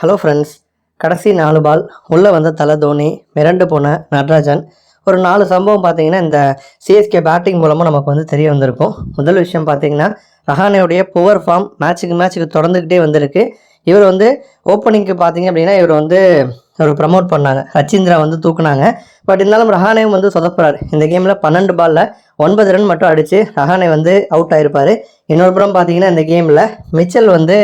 Hello friends கடைசி நாலு பால். உள்ளே வந்த தலை தோனி மிரண்டு போன நடராஜன். ஒரு நாலு சம்பவம் பார்த்தீங்கன்னா இந்த சிஎஸ்கே பேட்டிங் மூலமாக நமக்கு வந்து தெரிய வந்திருக்கும். முதல் விஷயம் பார்த்தீங்கன்னா ரஹானேவுடைய புவர் ஃபார்ம் மேட்ச்சுக்கு மேட்ச்சுக்கு தொடர்ந்துக்கிட்டே வந்திருக்கு. இவர் வந்து ஓப்பனிங்க்கு பார்த்தீங்க அப்படின்னா இவர் வந்து ஒரு ப்ரமோட் பண்ணாங்க. ரச்சிந்திரா வந்து தூக்குனாங்க. பட் இருந்தாலும் ரஹானேவும் வந்து சொதப்புறாரு. இந்த கேமில் பன்னெண்டு பாலில் ஒன்பது ரன் மட்டும் அடித்து ரஹானே வந்து அவுட் ஆகிருப்பார் இன்னொரு புறம் பார்த்தீங்கன்னா இந்த கேமில் மிச்சல் வந்து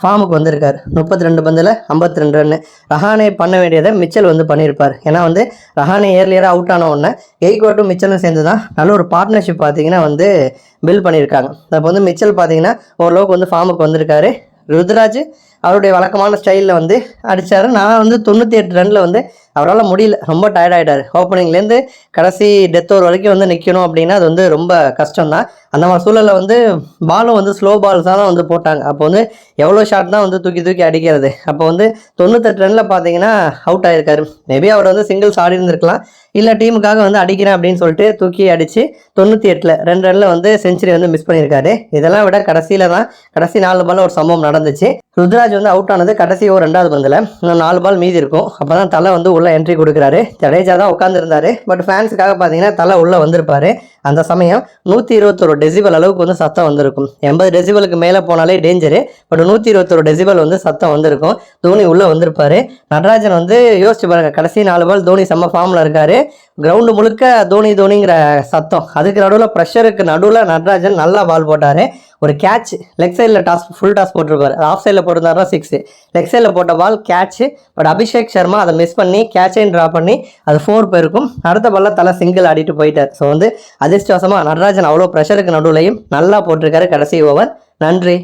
ஃபார்முக்கு வந்திருக்கார். முப்பத்தி ரெண்டு பந்தில் ஐம்பத்தி ரெண்டு ரன்னு ரஹானே பண்ண வேண்டியதை மிச்சல் வந்து பண்ணியிருப்பார். ஏன்னா வந்து ரஹானே ஏர்லியராக அவுட் ஆன உடனே எய்கோட்டும் மிச்சலும் சேர்ந்து தான் நல்ல ஒரு பார்ட்னர்ஷிப் பார்த்தீங்கன்னா வந்து பில் பண்ணியிருக்காங்க. அப்போ வந்து மிச்சல் பார்த்தீங்கன்னா ஓரளவுக்கு வந்து ஃபார்முக்கு வந்திருக்காரு. ருத்ராஜ் அவருடைய வழக்கமான ஸ்டைலில் வந்து அடித்தார் நான் வந்து தொண்ணூற்றி எட்டு ரனில் வந்து அவரால் முடியல. ரொம்ப டயர்ட் ஆகிட்டார் ஓப்பனிங்லேருந்து கடைசி டெத் ஓவர் வரைக்கும் வந்து நிற்கணும் அப்படின்னா அது வந்து ரொம்ப கஷ்டம் தான் அந்த மாதிரி சூழலில் வந்து பாலும் வந்து ஸ்லோ பால்ஸ் தான் வந்து போட்டாங்க. அப்போ வந்து எவ்வளோ ஷாட் தான் வந்து தூக்கி தூக்கி அடிக்கிறது. அப்போ வந்து தொண்ணூத்தெட்டு ரனில் பார்த்தீங்கன்னா அவுட் ஆகிருக்காரு மேபி அவர் வந்து சிங்கிள்ஸ் ஆடி இருந்திருக்கலாம். இல்லை டீமுக்காக வந்து அடிக்கிறேன் அப்படின்னு சொல்லிட்டு தூக்கி அடித்து தொண்ணூற்றி எட்டில் ரெண்டு ரனில் வந்து செஞ்சுரி வந்து மிஸ் பண்ணியிருக்காரு. இதெல்லாம் விட கடைசியில் தான் கடைசி நாலு பால் ஒரு சம்பவம் நடந்துச்சு. ருத்ராஜ் வந்து அவுட் ஆனது கடைசி ஒரு ரெண்டாவது பந்தில். இன்னும் நாலு பால் மீதி இருக்கும். அப்போ தான் தலை வந்து உள்ளே என்ட்ரி கொடுக்குறாரு. ஜடேஜா தான் உட்காந்துருந்தாரு பட் ஃபேன்ஸுக்காக பார்த்தீங்கன்னா தலை உள்ளே வந்திருப்பாரு. அந்த சமயம் நூற்றி இருபத்தொரு டெசிபல் அளவுக்கு வந்து சத்தம் வந்திருக்கும். எண்பது டெசிபலுக்கு மேலே போனாலே டேஞ்சரு பட் நூற்றி இருபத்தொரு டெசிபல் வந்து சத்தம் வந்திருக்கும். தோனி உள்ளே வந்திருப்பாரு. நடராஜன் வந்து யோசிச்சு பாருங்க கடைசி நாலு பால் தோனி செம்ம ஃபார்மில் இருக்காரு. கிரவுண்டு முழுக்க தோனி தோனிங்கிற சத்தம். அதுக்கு நடுவில் ப்ரெஷருக்கு நடுவில் நடராஜன் நல்லா பால் போட்டார். ஒரு கேட்ச் லெக் சைடில் டாஸ் ஃபுல் டாஸ் போட்டிருப்பாரு. ஆஃப் சைடில் போட்டிருந்தாருன்னா சிக்ஸு லெக் சைடில் போட்ட ball catch but Abhishek Sharma அதை மிஸ் பண்ணி கேட்சையும் ட்ரா பண்ணி அது ஃபோர் போயிருக்கும் அடுத்த பால்ல தலை சிங்கிள் ஆடிட்டு போயிட்டார். ஸோ வந்து அதிர்ஷ்டவசமாக நடராஜன் அவ்வளோ ப்ரெஷருக்கு நடுவுலையும் நல்லா போட்டிருக்காரு கடைசி ஓவர் நன்றி.